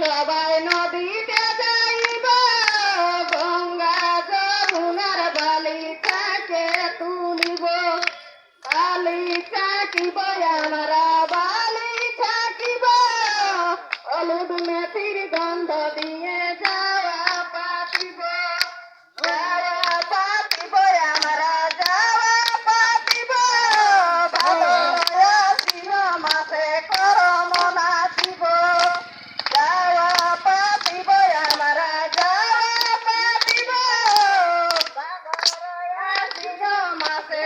সবাই নদীতে যাইব গঙ্গা যমুনার বালিকাকে তুলিব। বালিকা কি বয়ামারা மாசு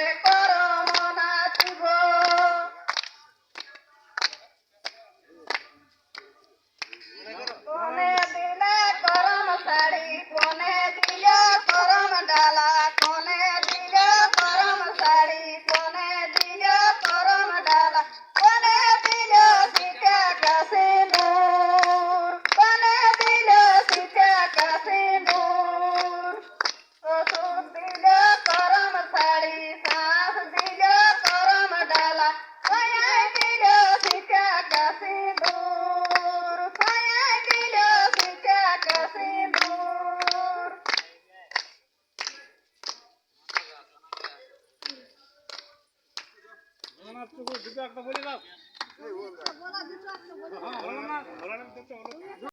দুটো একটা বলে দাও। হ্যাঁ হলো না হলো। না